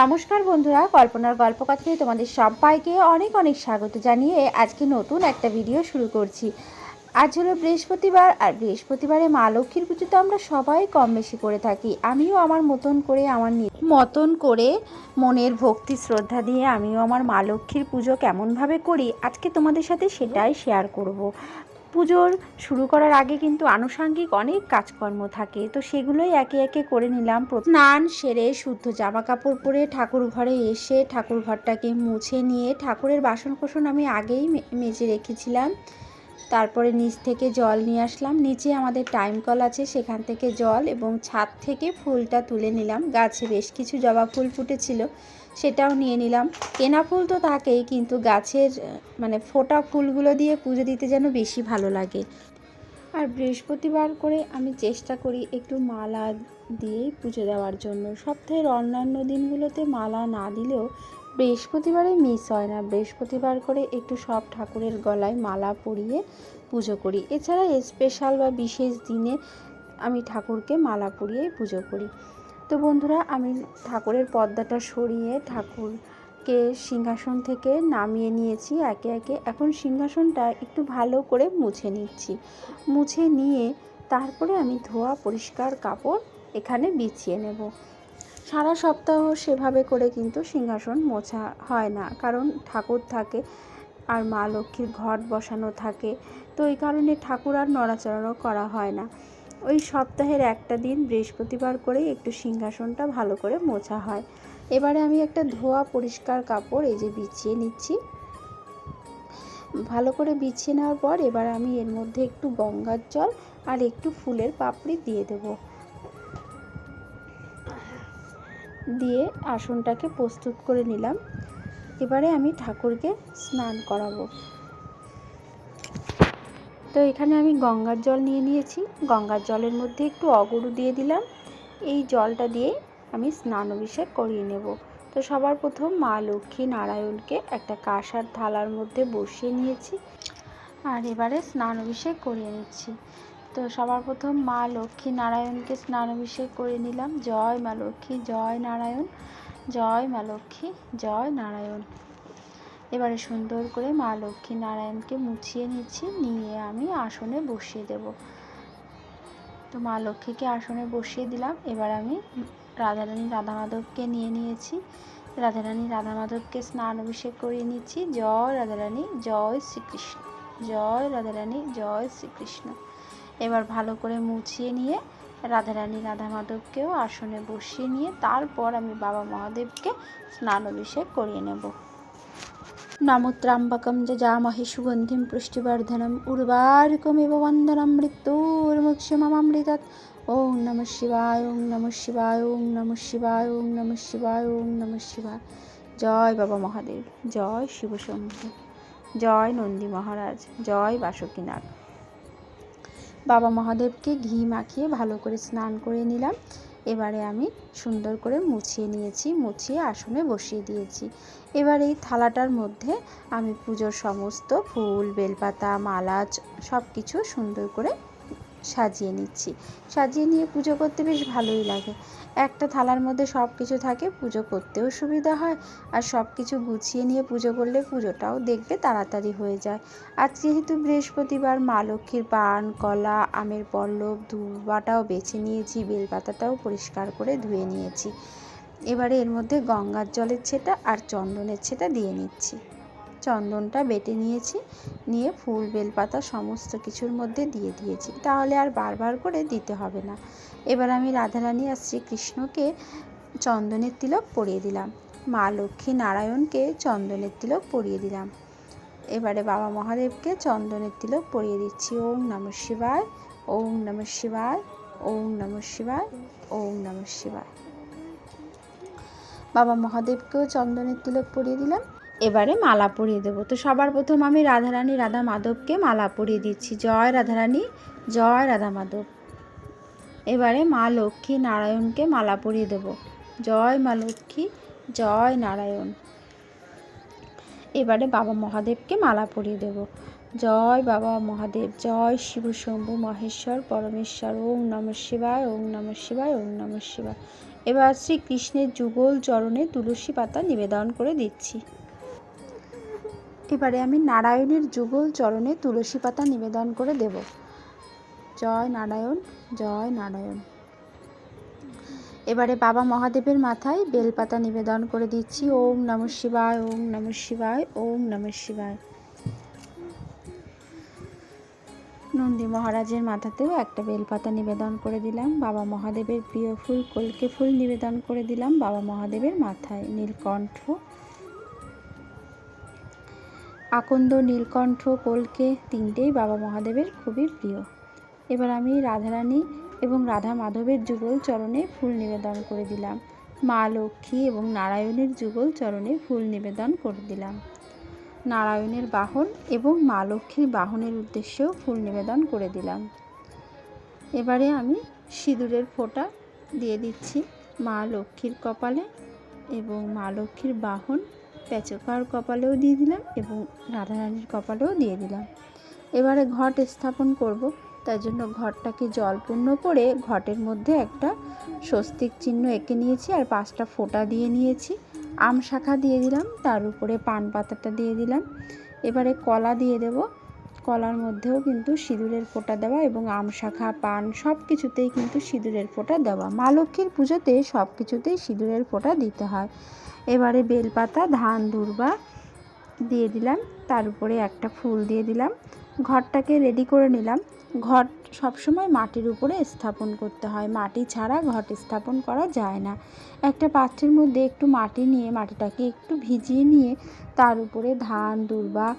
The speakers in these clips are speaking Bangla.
নমস্কার বন্ধুরা, কল্পনার গল্প কথায় তোমাদের সবাইকে অনেক অনেক স্বাগত জানিয়ে আজকে নতুন একটা ভিডিও শুরু করছি আজ হলো বৃহস্পতিবার, আর বৃহস্পতিবারে মা লক্ষ্মীর পুজো তো আমরা সবাই কম বেশি করে থাকি আমিও আমার মতন করে আমার মতন করে মনের ভক্তি, শ্রদ্ধা দিয়ে আমিও আমার মা লক্ষ্মীর পুজো কেমনভাবে করি, আজকে তোমাদের সাথে সেটাই শেয়ার করব। পুজোর শুরু করার আগে কিন্তু আনুষাঙ্গিক অনেক কাজকর্ম থাকে। তো সেগুলোই একে একে করে নিলাম। স্নান সেরে শুদ্ধ জামা কাপড় পরে ঠাকুর ঘরে এসে ঠাকুর ঘরটাকে মুছে নিয়ে ঠাকুরের বাসন কোসন আমি আগেই মেজে রেখেছিলাম। তারপরে নিচ থেকে জল নিয়ে আসলাম। নিচে আমাদের টাইম কল আছে, সেখান থেকে জল এবং ছাদ থেকে ফুলটা তুলে নিলাম। গাছে বেশ কিছু জবা ফুল ফুটেছিল। সেটাও নিয়ে নিলাম। কেনা ফুল তো থাকেই, কিন্তু গাছের মানে ফোটা ফুলগুলো দিয়ে পুজো দিতে যেন বেশি ভালো লাগে। আর বৃহস্পতিবার করে আমি চেষ্টা করি একটু মালা দিয়েই পুজো দেওয়ার জন্য। সপ্তাহের অন্যান্য দিনগুলোতে মালা না দিলেও বৃহস্পতিবারে মিস হয় না। বৃহস্পতিবার করে একটু সব ঠাকুরের গলায় মালা পরিয়ে পুজো করি। এছাড়া স্পেশাল বা বিশেষ দিনে আমি ঠাকুরকে মালা পরিয়েই পুজো করি। তো বন্ধুরা, আমি ঠাকুরের পর্দাটা সরিয়ে ঠাকুরকে সিংহাসন থেকে নামিয়ে নিয়েছি একে একে। এখন সিংহাসনটা একটু ভালো করে মুছে নিচ্ছি। মুছে নিয়ে তারপরে আমি ধোয়া, পরিষ্কার কাপড় এখানে বিছিয়ে নেব। সারা সপ্তাহ সেভাবে করে কিন্তু সিংহাসন মোছা হয় না, কারণ ঠাকুর থাকে আর মা লক্ষ্মীর ঘট বসানো থাকে। তো এই কারণে ঠাকুর আর নড়াচড়াও করা হয় না। ওই সপ্তাহের একটা দিন বৃহস্পতিবার করে একটু সিংহাসনটা ভালো করে মোছা হয়। এবারে আমি একটা ধোয়া পরিষ্কার কাপড় এই যে বিছিয়ে নিচ্ছি। ভালো করে বিছিয়ে নেওয়ার পর এবার আমি এর মধ্যে একটু গঙ্গার জল আর একটু ফুলের পাপড়ি দিয়ে দেব। দিয়ে আসনটাকে প্রস্তুত করে নিলাম। এবারে আমি ঠাকুরকে স্নান করাবো। তো এখানে আমি গঙ্গার জল নিয়ে নিয়েছি। গঙ্গার জলের মধ্যে একটু অগরু দিয়ে দিলাম। এই জলটা দিয়ে আমি স্নান অভিষেক করিয়ে নেব। তো সবার প্রথম মা লক্ষ্মী নারায়ণকে একটা কাঁসার থালার মধ্যে বসিয়ে নিয়েছি আর এবারে স্নান অভিষেক করিয়ে নিচ্ছি। তো সবার প্রথম মা লক্ষ্মী নারায়ণকে স্নান অভিষেক করে নিলাম। জয় মা লক্ষ্মী, জয় নারায়ণ, জয় মা লক্ষ্মী, জয় নারায়ণ। এবারে সুন্দর করে মা লক্ষ্মী নারায়ণকে মুছিয়ে নিচ্ছি, নিয়ে আমি আসনে বসিয়ে দেব। তো মা লক্ষ্মীকে আসনে বসিয়ে দিলাম, এবার আমি রাধারানী রাধা মাধবকে নিয়ে নিয়েছি। রাধারানী রাধা মাধবকে স্নান অভিষেক করিয়ে নিচ্ছি। জয় রাধারানী, জয় শ্রীকৃষ্ণ, জয় রাধারানী, জয় শ্রীকৃষ্ণ। এবার ভালো করে মুছিয়ে নিয়ে রাধারানী রাধা মাধবকেও আসনে বসিয়ে নিয়ে তারপর আমি বাবা মহাদেবকে স্নান অভিষেক করিয়ে নেব। নমোত্রাম্বকম যজামহে সুগন্ধিম পুষ্টিবর্ধনম উর্বারুকমিব বন্দনম মৃত্যুর্মুক্ষমমৃতৎ ওং নম শিবায় ওং নম শিবায় ওং নম শিবায় ওং নম শিবায় ওং নম শিবায় জয় বাবা মহাদেব জয় শিবশম্ভু জয় নন্দী মহারাজ জয় বাসুকীনাথ বাবা মহাদেবকে ঘি মাখিয়ে ভালো করে স্নান করে নিলাম। এবারে আমি সুন্দর করে মুছিয়ে নিয়েছি, মুছিয়ে আসনে বসিয়ে দিয়েছি। এবার এই থালাটার মধ্যে আমি পুজোর সমস্ত ফুল, বেলপাতা মালাচ সব কিছু সুন্দর করে সাজিয়ে নিচ্ছি। সাজিয়ে নিয়ে পুজো করতে বেশ ভালোই লাগে। একটা থালার মধ্যে সব কিছু থাকে, পুজো করতেও সুবিধা হয়। আর সব কিছু গুছিয়ে নিয়ে পুজো করলে পুজোটাও দেখবে তাড়াতাড়ি হয়ে যায়। আজ যেহেতু বৃহস্পতিবার, মা লক্ষ্মীর পান, কলা, আমের পল্লব ধুবাটাও বেছে নিয়েছি, বেলপাতাটাও পরিষ্কার করে ধুয়ে নিয়েছি। এবারে এর মধ্যে গঙ্গার জলের ছেটা আর চন্দনের ছেটা দিয়ে নিচ্ছি। চন্দনটা বেটে নিয়েছি, নিয়ে ফুল, বেলপাতা সমস্ত কিছুর মধ্যে দিয়ে দিয়েছি। তাহলে আর বারবার করে দিতে হবে না। এবার আমি রাধারানী আর শ্রীকৃষ্ণকে চন্দনের তিলক পরিয়ে দিলাম। মা লক্ষ্মী নারায়ণকে চন্দনের তিলক পরিয়ে দিলাম। এবারে বাবা মহাদেবকে চন্দনের তিলক পরিয়ে দিচ্ছি। ওম নম শিবায় ওং নম শিবায়, ওম নম শিবায় ওং নম শিবায়। বাবা মহাদেবকেও চন্দনের তিলক পরিয়ে দিলাম। এবারে মালা পরিয়ে দেবো। তো সবার প্রথম আমি রাধারানী রাধা মাধবকে মালা পরিয়ে দিচ্ছি। জয় রাধারানী, জয় রাধা মাধব। এবারে মা লক্ষ্মী নারায়ণকে মালা পরিয়ে দেব। জয় মা লক্ষ্মী, জয় নারায়ণ। এবারে বাবা মহাদেবকে মালা পরিয়ে দেব। জয় বাবা মহাদেব, জয় শিব শম্ভু মহেশ্বর, পরমেশ্বর। ওং নম শিবায় ওং নম শিবায় ওং নম শিবায়। এবার শ্রীকৃষ্ণের যুগল চরণে তুলসী পাতা নিবেদন করে দিচ্ছি। এবারে আমি নারায়ণের যুগল চরণে তুলসী পাতা নিবেদন করে দেব। জয় নারায়ণ জয় নারায়ণ। এবারে বাবা মহাদেবের মাথায় বেলপাতা নিবেদন করে দিচ্ছি। ওম নম শিবায়, ওম নম শিবায়, ওম নম শিবায়। নন্দী মহারাজের মাথাতেও একটা বেলপাতা নিবেদন করে দিলাম। বাবা মহাদেবের প্রিয় ফুল, কলকে ফুল নিবেদন করে দিলাম। বাবা মহাদেবের মাথায় নীলকণ্ঠ আকন্দ, নীলকণ্ঠ কলকে তিনটেই বাবা মহাদেবের খুবই প্রিয়। এবার আমি রাধারানী এবং রাধা মাধবের যুগল চরণে ফুল নিবেদন করে দিলাম। মা লক্ষ্মী এবং নারায়ণের যুগল চরণে ফুল নিবেদন করে দিলাম। নারায়ণের বাহন এবং মা লক্ষ্মীর বাহনের উদ্দেশ্যেও ফুল নিবেদন করে দিলাম। এবারে আমি সিঁদুরের ফোঁটা দিয়ে দিচ্ছি মা লক্ষ্মীর কপালে এবং মা লক্ষ্মীর বাহন পেচকার কপালেও দিয়ে দিলাম এবং রাধারানীর কপালেও দিয়ে দিলাম। এবারে ঘট স্থাপন করব তার জন্য ঘরটাকে জলপূর্ণ করে ঘটের মধ্যে একটা স্বস্তিক চিহ্ন এঁকে নিয়েছি আর পাঁচটা ফোঁটা দিয়ে নিয়েছি। আম শাখা দিয়ে দিলাম, তার উপরে পান পাতাটা দিয়ে দিলাম। এবারে কলা দিয়ে দেব, কলার মধ্যেও কিন্তু সিঁদুরের ফোঁটা দেওয়া এবং আম শাখা, পান সব কিছুতেই কিন্তু সিঁদুরের ফোঁটা দেওয়া। মা লক্ষ্মীর পুজোতে সব কিছুতেই সিঁদুরের ফোঁটা দিতে হয়। এবারে বেলপাতা, ধান, দুর্বা দিয়ে দিলাম। তার উপরে একটা ফুল দিয়ে দিলাম। ঘরটাকে রেডি করে নিলাম। ঘট সবসময় মাটির উপরে স্থাপন করতে হয়। মাটি ছাড়া ঘট স্থাপন করা যায় না। একটা পাত্রের মধ্যে একটু মাটি নিয়ে, মাটিটাকে একটু ভিজিয়ে নিয়ে তার উপরে ধান, দুর্বা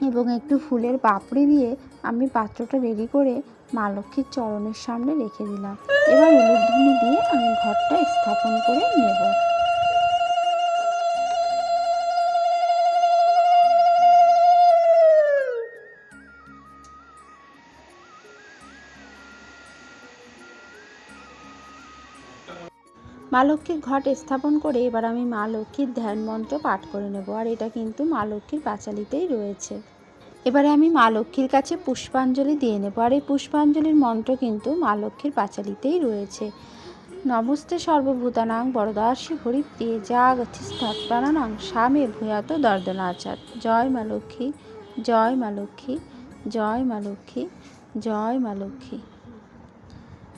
এবং একটু ফুলের পাপড়ি দিয়ে আমি পাত্রটা রেডি করে মা লক্ষ্মীর চরণের সামনে রেখে দিলাম। এবার উলুধ্বনি দিয়ে আমি ঘরটা স্থাপন করে নেব। মা লক্ষ্মীর ঘট স্থাপন করে এবার আমি মা লক্ষ্মীর ধ্যান মন্ত্র পাঠ করে নেব, আর এটা কিন্তু মা লক্ষ্মীর পাঁচালিতেই রয়েছে। এবারে আমি মা লক্ষ্মীর কাছে পুষ্পাঞ্জলি দিয়ে নেব, আর এই পুষ্পাঞ্জলির মন্ত্র কিন্তু মা লক্ষ্মীর পাঁচালিতেই রয়েছে। নমস্তে সর্বভূতানাং বরদাসী হরিপ্রিয়ে যা গতিষ্ঠাত প্রাণানাং স্বামে ভূয়াত দর্দনাচার। জয় মা লক্ষ্মী, জয় মা লক্ষ্মী, জয় মা লক্ষ্মী, জয় মা লক্ষ্মী।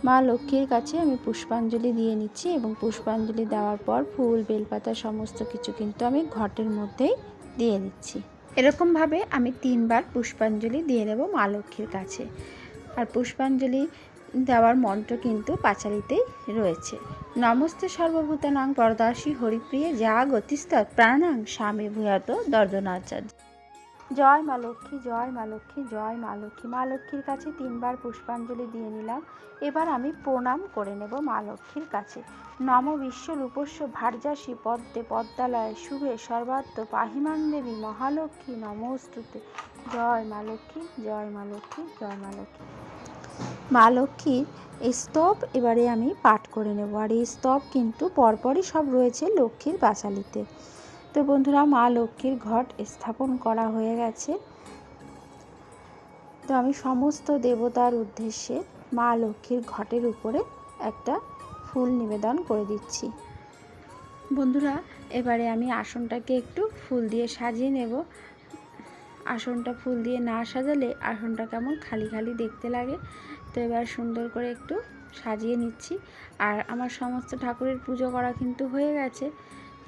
মা লক্ষ্মীর কাছে আমি পুষ্পাঞ্জলি দিয়ে নিচ্ছি এবং পুষ্পাঞ্জলি দেওয়ার পর ফুল, বেলপাতা সমস্ত কিছু কিন্তু আমি ঘটের মধ্যেই দিয়ে নিচ্ছি এরকমভাবে আমি তিনবার পুষ্পাঞ্জলি দিয়ে নেব মা লক্ষ্মীর কাছে। আর পুষ্পাঞ্জলি দেওয়ার মন্ত্র কিন্তু পাঁচালিতেই রয়েছে। নমস্তে সর্বভূতানাং পরদাসী হরিপ্রিয়ে, যা গতিস্তৎ প্রাণাং স্বামী ভূয়াত দর্দনাচার্য জয় মা লক্ষ্মী, জয় মা লক্ষ্মী, জয় মা লক্ষ্মী। মা লক্ষ্মীর কাছে তিনবার পুষ্পাঞ্জলি দিয়ে নিলাম। এবার আমি প্রণাম করে নেব মা লক্ষ্মীর কাছে। নম বিশ্ব রূপস্য ভার্যাসী পদ্মে পদ্মালয় শুভে সর্বাত্ম পাহিমান দেবী মহালক্ষ্মী নমস্তুতে। জয় মা লক্ষ্মী, জয় মা লক্ষ্মী, জয় মা লক্ষ্মী। মা লক্ষ্মীর স্তব এবারে আমি পাঠ করে নেব। আর এই স্তব কিন্তু পরপরই সব রয়েছে লক্ষ্মীর বাসালিতে তো বন্ধুরা, মা লক্ষ্মীর ঘট স্থাপন করা হয়ে গেছে। তো আমি সমস্ত দেবতার উদ্দেশ্যে মা লক্ষ্মীর ঘটের উপরে একটা ফুল নিবেদন করে দিচ্ছি। বন্ধুরা, এবারে আমি আসনটাকে একটু ফুল দিয়ে সাজিয়ে নেব। আসনটা ফুল দিয়ে না সাজালে আসনটা কেমন খালি খালি দেখতে লাগে। তো এবার সুন্দর করে একটু সাজিয়ে নিচ্ছি। আর আমার সমস্ত ঠাকুরের পুজো করা কিন্তু হয়ে গেছে।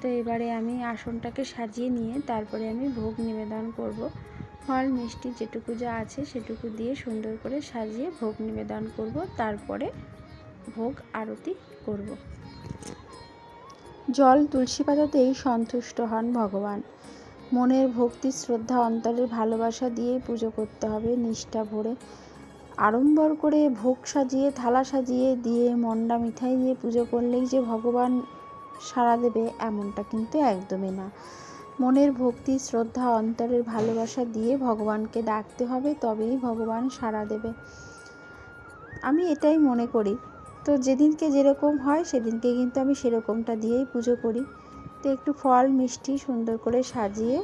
তো এবারে আমি আসনটাকে সাজিয়ে নিয়ে তারপরে আমি ভোগ নিবেদন করব। ফল, মিষ্টি যেটুকু যা আছে সেটুকু দিয়ে সুন্দর করে সাজিয়ে ভোগ নিবেদন করব। তারপরে ভোগ আরতি করব। জল তুলসী পাতাতেই সন্তুষ্ট হন ভগবান। মনের ভক্তি, শ্রদ্ধা, অন্তরের ভালোবাসা দিয়েই পুজো করতে হবে নিষ্ঠা ভরে। আড়ম্বর করে ভোগ সাজিয়ে, থালা সাজিয়ে দিয়ে মন্ডা মিঠাই দিয়ে পুজো করলেই যে ভগবান সাড়া দেবে এমনটা কিন্তু একদমই না। মনের ভক্তি, শ্রদ্ধা, অন্তরের ভালোবাসা দিয়ে ভগবানকে ডাকতে হবে, তবেই ভগবান সাড়া দেবে। আমি এটাই মনে করি। তো যেদিনকে যেরকম হয়, সেদিনকে কিন্তু আমি সেরকমটা দিয়েই পুজো করি। তো একটু ফল, মিষ্টি সুন্দর করে সাজিয়ে,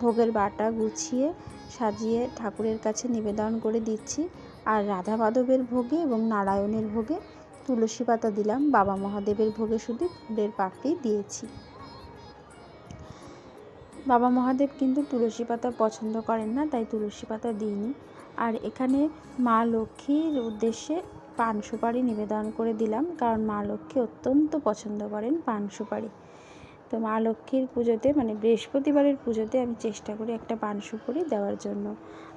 ভোগের বাটা গুছিয়ে, সাজিয়ে ঠাকুরের কাছে নিবেদন করে দিচ্ছি। আর রাধা মাধবের ভোগে এবং নারায়ণের ভোগে তুলসী পাতা দিলাম, বাবা মহাদেবের ভোগে শুধু ফুলের পাপড়ি দিয়েছি। বাবা মহাদেব কিন্তু তুলসী পাতা পছন্দ করেন না, তাই তুলসী পাতা দিইনি। আর এখানে মা লক্ষ্মীর উদ্দেশ্যে পান সুপারি নিবেদন করে দিলাম, কারণ মা লক্ষ্মী অত্যন্ত পছন্দ করেন পান সুপারি। তো মা লক্ষ্মীর পুজোতে মানে বৃহস্পতিবারের পুজোতে আমি চেষ্টা করি একটা পান সুপারি দেওয়ার জন্য।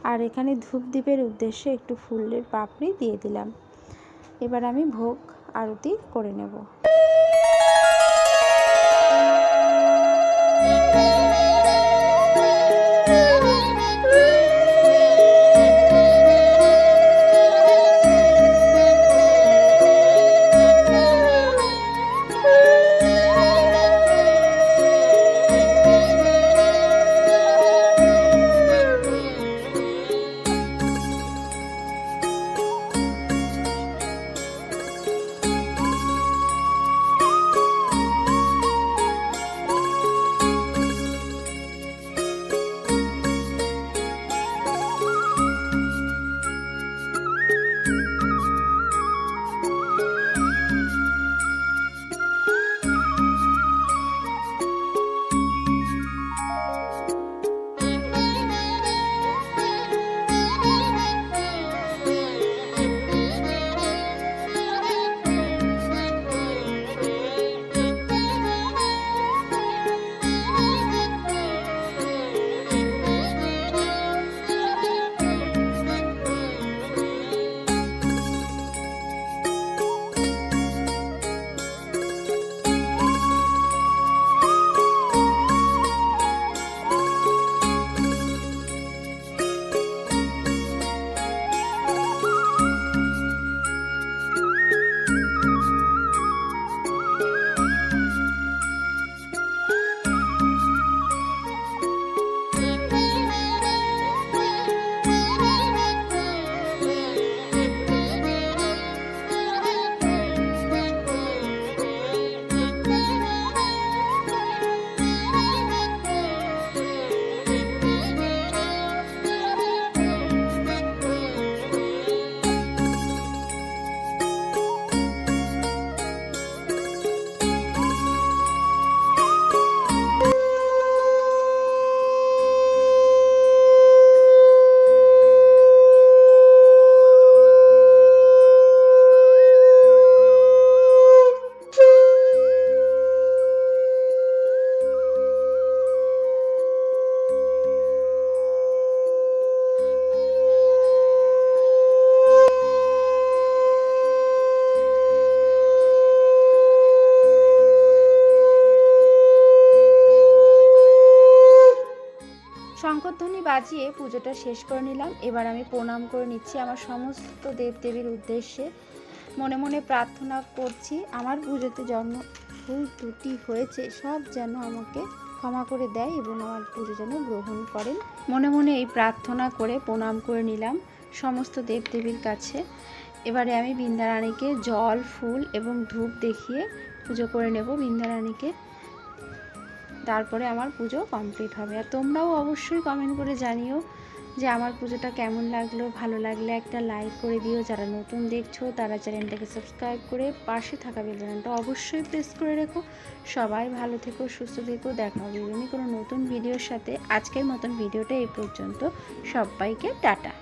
আর এখানে ধূপ দ্বীপের উদ্দেশ্যে একটু ফুলের পাপড়ি দিয়ে দিলাম। এবার আমি ভোগ আরতি করে নেব। শঙ্করধ্বনি বাজিয়ে পুজোটা শেষ করে নিলাম। এবার আমি প্রণাম করে নিচ্ছি আমার সমস্ত দেবদেবীর উদ্দেশ্যে। মনে মনে প্রার্থনা করছি, আমার পুজোতে জন্ম ভুল ত্রুটি হয়েছে, সব যেন আমাকে ক্ষমা করে দেয় এবং আমার পুজো যেন গ্রহণ করেন। মনে মনে এই প্রার্থনা করে প্রণাম করে নিলাম সমস্ত দেবদেবীর কাছে। এবারে আমি বৃন্দারানীকে জল, ফুল এবং ধূপ দেখিয়ে পুজো করে নেব। বৃন্দারানীকে তারপরে আমার পুজো কমপ্লিট হবে। আর তোমরাও অবশ্যই কমেন্ট করে জানিও যে আমার পুজোটা কেমন লাগল, ভালো লাগলে একটা লাইক করে দিও। যারা নতুন দেখছ, তারা চ্যানেলটাকে সাবস্ক্রাইব করে পাশে থাকা বেলবাটনটা অবশ্যই প্রেস করে রেখো। সবাই ভালো থেকো, সুস্থ থেকো, দেখা হবে কোনো নতুন ভিডিওর সাথে। আজকের মতন ভিডিওটা এই পর্যন্ত। সবাইকে টাটা।